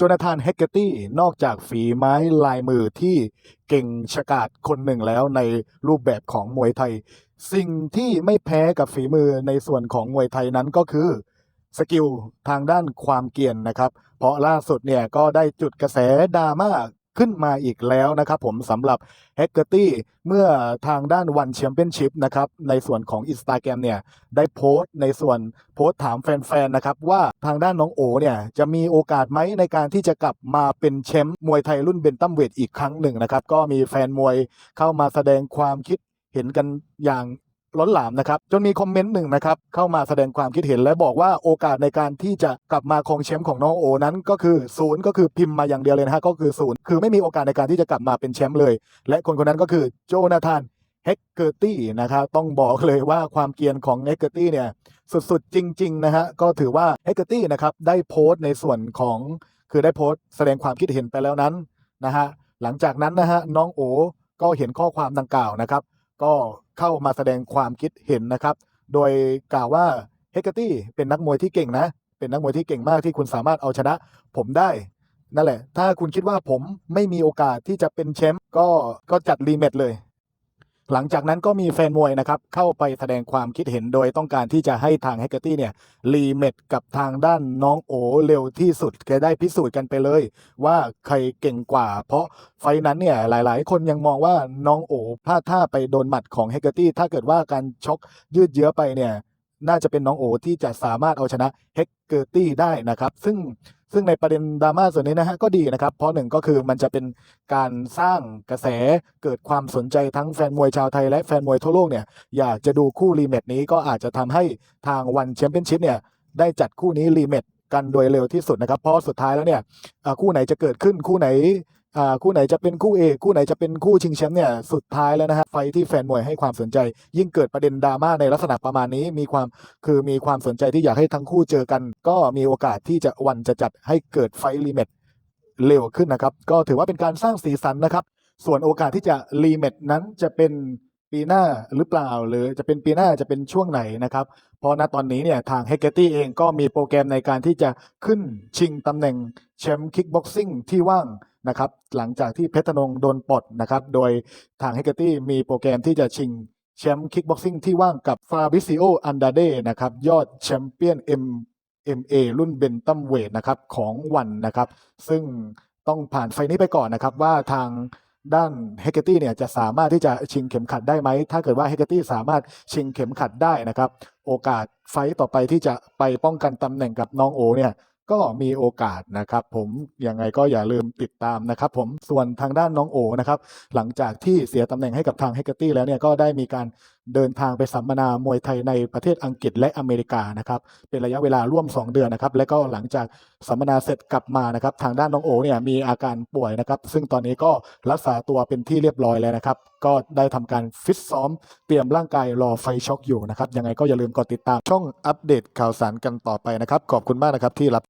โจนาธานเฮกเกอร์ตี้นอกจากฝีไม้ลายมือที่เก่งฉกาจคนหนึ่งแล้วในรูปแบบของมวยไทย สิ่งที่ไม่แพ้กับฝีมือในส่วนของมวยไทยนั้นก็คือสกิลทางด้านความเกียนนะครับ เพราะล่าสุดเนี่ยก็ได้จุดกระแสดราม่า ขึ้นมาอีกแล้วนะครับผมสำหรับเฮกเกอร์ตี้เมื่อทางด้านวันแชมเปี้ยนชิพนะครับในส่วนของอินสตาแกรมเนี่ยได้โพสต์ในส่วนโพสต์ถามแฟนๆนะครับว่าทางด้านน้องโอเนี่ยจะมีโอกาสไหมในการที่จะกลับมาเป็นแชมป์มวยไทยรุ่นเบนตัมเวทอีกครั้งหนึ่งนะครับก็มีแฟนมวยเข้ามาแสดงความคิดเห็นกันอย่าง ล้นหลามนะครับ จนมีคอมเมนต์หนึ่งนะครับ เข้ามาแสดงความคิดเห็นและบอกว่าโอกาสในการที่จะกลับมาครองแชมป์ของน้องโอนั้นก็คือศูนย์ก็คือพิมพ์มาอย่างเดียวเลยนะฮะก็คือศูนย์คือไม่มีโอกาสในการที่จะกลับมาเป็นแชมป์เลย และคนคนนั้นก็คือโจนาธานเฮกเกอร์ตี้นะครับต้องบอกเลยว่าความเกรียนของเฮกเกอร์ตี้เนี่ยสุดๆ จริง ๆ นะฮะก็ถือว่าเฮกเกอร์ตี้นะครับได้โพสต์ในส่วนของคือได้โพสต์แสดงความคิดเห็นไปแล้วนั้นนะฮะหลังจากนั้นนะฮะน้องโอก็เห็นข้อความดังกล่าวนะครับ ก็ เข้ามาแสดงความคิดเห็นนะครับ โดยกล่าวว่าเฮกเกอร์ตี้เป็นนักมวยที่เก่งนะ เป็นนักมวยที่เก่งมากที่คุณสามารถเอาชนะ ผมได้นั่นแหละ ถ้าคุณคิดว่าผมไม่มีโอกาสที่จะเป็นแชมป์ก็ก็จัดรีแมตช์เลย หลังจากนั้นก็มีแฟนมวยนะครับเข้าไปแสดงความคิดเห็นโดยต้องการที่จะให้ทางแฮกเกอร์ตี้เนี่ยรีเมดกับทางด้านน้องโอเร็วที่สุดแกได้พิสูจน์กันไปเลย ว่าใครเก่งกว่า เพราะไฟนั้นเนี่ยหลาย ๆ คนยังมองว่าน้องโอพลาดท่าไปโดนหมัดของแฮกเกอร์ตี้ถ้าเกิดว่าการชกยืดเยื้อไปเนี่ย น่าจะเป็นน้องโอที่จะสามารถเอาชนะเฮกเกอร์ตี้ได้นะครับ ซึ่งซึ่งในประเด็นดราม่าส่วนนี้นะฮะก็ดีนะครับ เพราะหนึ่งก็คือมันจะเป็นการสร้างกระแสเกิดความสนใจทั้งแฟนมวยชาวไทยและแฟนมวยทั่วโลกเนี่ยอยากจะดูคู่รีแมตนี้ก็อาจจะทำให้ทางวันแชมเปี้ยนชิพเนี่ยได้จัดคู่นี้รีแมตกันโดยเร็วที่สุดนะครับ เพราะสุดท้ายแล้วเนี่ยคู่ไหนจะเกิดขึ้นคู่ไหน อ่าคู่ไหนจะเป็นคู่เอกคู่ไหนจะเป็นคู่ชิงแชมป์เนี่ยสุดท้ายแล้วนะฮะไฟที่แฟนมวยให้ความสนใจ ยิ่งเกิดประเด็นดราม่าในลักษณะประมาณนี้มีความคือมีความสนใจที่อยากให้ทั้งคู่เจอกัน ก็มีโอกาสที่จะวันจะจัดให้เกิดไฟรีแมตเร็วขึ้นนะครับ ก็ถือว่าเป็นการสร้างสีสันนะครับ ส่วนโอกาสที่จะรีแมตนั้นจะเป็นปีหน้าหรือเปล่า หรือจะเป็นปีหน้าจะเป็นช่วงไหนนะครับ เพราะณตอนนี้เนี่ยทางเฮกเกตี้เองก็มีโปรแกรมในการที่จะขึ้นชิงตำแหน่งแชมป์คิกบ็อกซิ่งที่ว่าง นะครับหลังจากที่เพชรธนงโดนปลดนะครับโดยทางเฮกเกอร์ตี้มีโปรแกรมที่จะชิงแชมป์คิกบ็อกซิ่งที่ว่างกับฟาบิซิโออันดาเดนะครับยอดแชมเปี้ยน M MA รุ่นเบนตัมเวทนะครับของวันนะครับ ซึ่งต้องผ่านไฟนี้ไปก่อนนะครับว่าทางด้านเฮกเกอร์ตี้เนี่ยจะสามารถที่จะชิงเข็มขัดได้ไหม ถ้าเกิดว่าเฮกเกอร์ตี้สามารถชิงเข็มขัดได้นะครับ โอกาสไฟต์ต่อไปที่จะไปป้องกันตำแหน่งกับน้องโอเนี่ย ก็มีโอกาสนะครับ ผมยังไงก็อย่าลืมติดตามนะครับ ผมส่วนทางด้านน้องโอนะครับ หลังจากที่เสียตำแหน่งให้กับทางเฮกเกอร์ตี้แล้วเนี่ยก็ได้มีการเดินทางไปสัมมนามวยไทยในประเทศอังกฤษและอเมริกานะครับ เป็นระยะเวลาร่วม 2 เดือนนะครับ และก็หลังจากสัมมนาเสร็จกลับมานะครับ ทางด้านน้องโอเนี่ยมีอาการป่วยนะครับ ซึ่งตอนนี้ก็รักษาตัวเป็นที่เรียบร้อยแล้วนะครับ ก็ได้ทำการฟิตซ้อม เตรียมร่างกายรอไฟช็อกอยู่นะครับ ยังไงก็อย่าลืมกดติดตามช่องอัปเดตข่าวสารกันต่อไปนะครับ ขอบคุณมากนะครับที่รับ